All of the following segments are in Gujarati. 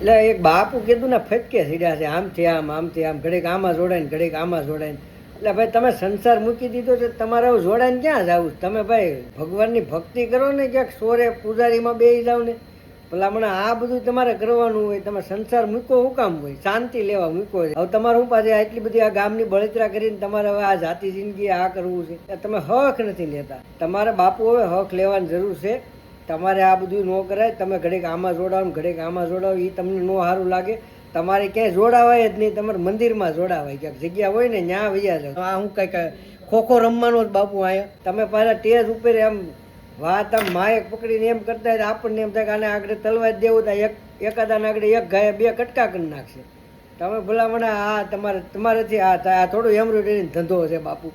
એટલે એક બાપુ કીધું ને, ફટકે સીડ્યા છે આમથી આમ આમથી આમ, ઘડીક આમાં જોડાય ને ઘડીક આમાં જોડાય એટલે ભાઈ, તમે સંસાર મૂકી દીધો છે, તમારે હવે જોડાઈને ક્યાં જવું તમે ભાઈ, ભગવાનની ભક્તિ કરો ને, ક્યાંક સોરે પૂજારીમાં બેસી જાવ ને. ભલામણ આ બધું તમારે કરવાનું હોય, તમે સંસાર મૂકો, શું કામ હોય? શાંતિ લેવા મૂકો હવે તમારે હું પાસે આટલી બધી આ ગામની બળતરા કરીને તમારે હવે આ જાતિ જિંદગી આ કરવું છે? તમે હક નથી લેતા. તમારે બાપુ હવે હક લેવાની જરૂર છે. તમારે આ બધું ન કરાય, તમે ઘડીક આમાં જોડાવો ઘડીક આમાં જોડાવો એ તમને ન સારું લાગે. તમારે ક્યાંય જોડાવાય જ નહીં, તમારે મંદિરમાં જોડાવાય. ક્યાંક જગ્યા હોય ને ત્યાં વૈયા જાવ આ હું કંઈક, ખોખો રમવાનો જ બાપુ અહીંયા. તમે પાછા ટેજ ઉપર એમ વાત આમ માયક પકડીને એમ કરતા હોય આપણને એમ થાય કે આને આગળ તલવા જ દેવું થાય. એક, એકાદાને આગળ એક ગાય બે કટકા કરી નાખશે. તમે ભલા મને આ તમારે, તમારેથી આ થોડું એમ્બ્રોઇડરી ધંધો છે બાપુ.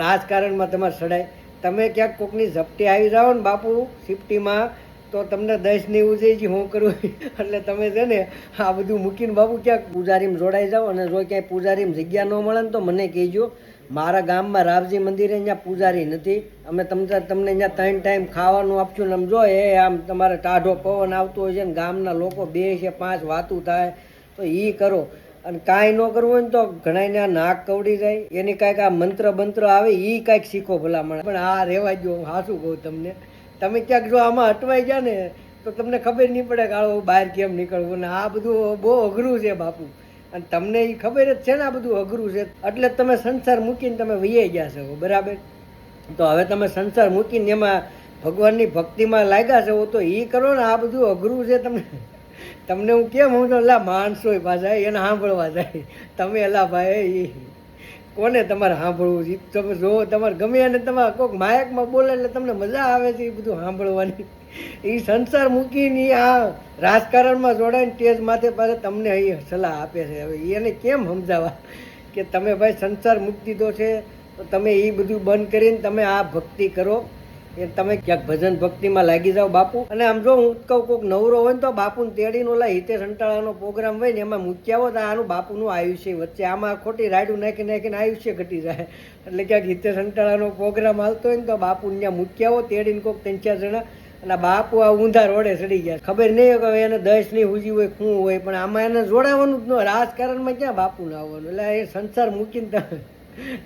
રાજકારણમાં તમારે સડાય. તમે ક્યાંક કોકની ઝપટી આવી જાઓ ને બાપુ, સિફ્ટીમાં, તો તમને દસની ઉજે છે હું કરું. એટલે તમે છે ને આ બધું મૂકીને બાપુ ક્યાંક પૂજારીમાં જોડાઈ જાઓ અને જો ક્યાંય પૂજારીમાં જગ્યા ન મળે ને તો મને કહેજો, મારા ગામમાં રાવજી મંદિરે અહીંયા પૂજારી નથી. અમે તમને તમને અહીંયા ત્રણ ટાઈમ ખાવાનું આપશું ને આમ જો એ આમ તમારે ટાઢો પવન આવતો હોય છે ને ગામના લોકો બે છે, પાંચ વાતું થાય, તો એ કરો. અને કાંઈ ન કરવું હોય ને તો ઘણાને આ નાક કવડી જાય. એની કાંઈક આ મંત્ર બંત્ર આવે એ કાંઈક શીખો ભલામણ. પણ આ રહેવા જો હું હાસું કહું તમને. તમે ક્યાંક જો આમાં અટવાઈ ગયા ને, તો તમને ખબર નહીં પડે કે આવો બહાર કેમ નીકળવું ને આ બધું બહુ અઘરું છે બાપુ. અને તમને એ ખબર જ છે ને આ બધું અઘરું છે. એટલે તમે સંસાર મૂકીને તમે વૈયાઈ ગયા છો, બરાબર? તો હવે તમે સંસાર મૂકીને એમાં ભગવાનની ભક્તિમાં લાગ્યા છો, તો એ કરો ને આ બધું અઘરું છે તમને. તમને હું કેમ હું તો એલા માણસો પાછા એને સાંભળવા જાય. તમે એલા ભાઈ કોને તમારે સાંભળવું? છે તમે જો તમારે ગમે અને તમારે કોઈક માયકમાં બોલે એટલે તમને મજા આવે છે એ બધું સાંભળવાની. એ સંસાર મૂકીને આ રાજકારણમાં જોડાઈને તેજ માથે પાસે તમને અહીં સલાહ આપે છે. હવે એને કેમ સમજાવવા? કે તમે ભાઈ સંસાર મૂકી દીધો છે, તો તમે એ બધું બંધ કરીને તમે આ ભક્તિ કરો. એ તમે ક્યાંક ભજન ભક્તિમાં લાગી જાઓ બાપુ. અને આમ જો હું કહું કોઈક નવરો હોય ને તો બાપુને તેડીને ઓલા હિતે અંટાળાનો પ્રોગ્રામ હોય ને એમાં મૂક્યા હોય તો આનું બાપુનું આયુષ્ય વચ્ચે આમાં ખોટી રાયડું નાખી નાખીને આયુષ્ય ઘટી જાય. એટલે ક્યાંક હિતે અંટાળાનો પ્રોગ્રામ હાલતો હોય ને તો બાપુ ત્યાં મૂક્યા હોય તેડીને કોઈક ત્રણ ચાર જણા. અને બાપુ આ ઊંધા રોડે ચડી ગયા. ખબર નહીં કે એને દસની હુજી હોય શું હોય, પણ આમાં એને જોડાવાનું જ ન. રાજકારણમાં ક્યાં બાપુ ના આવવાનું? એટલે એ સંસાર મૂકીને તમે-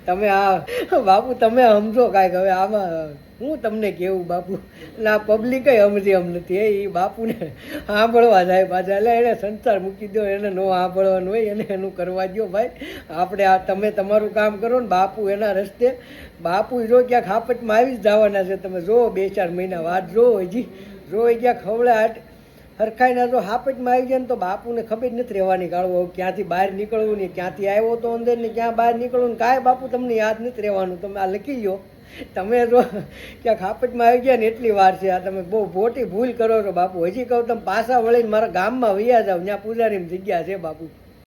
તમે આ, બાપુ, તમે સમજો કાંઈક. હવે આમાં હું તમને કેવું, બાપુ? આ પબ્લિક સમજી એમ નથી. એ બાપુને સાંભળવા જાય પાછા. એટલે એને સંસાર મૂકી દો એને નો સાંભળવાનું હોય, એને એનું કરવા દો ભાઈ. આપણે આ, તમે તમારું કામ કરો ને બાપુ એના રસ્તે. બાપુ જો ક્યાંક હાપટમાં આવી જ જવાના છે. તમે જો બે ચાર મહિના વાત જો હજી જો. એ ક્યાંક ખવડાટ હરખાઈના જો હાપટમાં આવી જાય ને તો બાપુને ખબર જ નથી રહેવાની કાળવો ક્યાંથી બહાર નીકળવું ને ક્યાંથી આવ્યો તો અંદર ને ક્યાં બહાર નીકળવું ને કાંઈ બાપુ તમને યાદ નથી રહેવાનું. તમે આ લખી લો તમે જો ક્યાંક હાપટમાં આવી ગયા ને એટલી વાર છે, આ તમે બહુ મોટી ભૂલ કરો છો બાપુ. હજી કહું, તમે પાછા વળીને મારા ગામમાં વૈયા જાવ ત્યાં પૂજારીની જગ્યા છે બાપુ.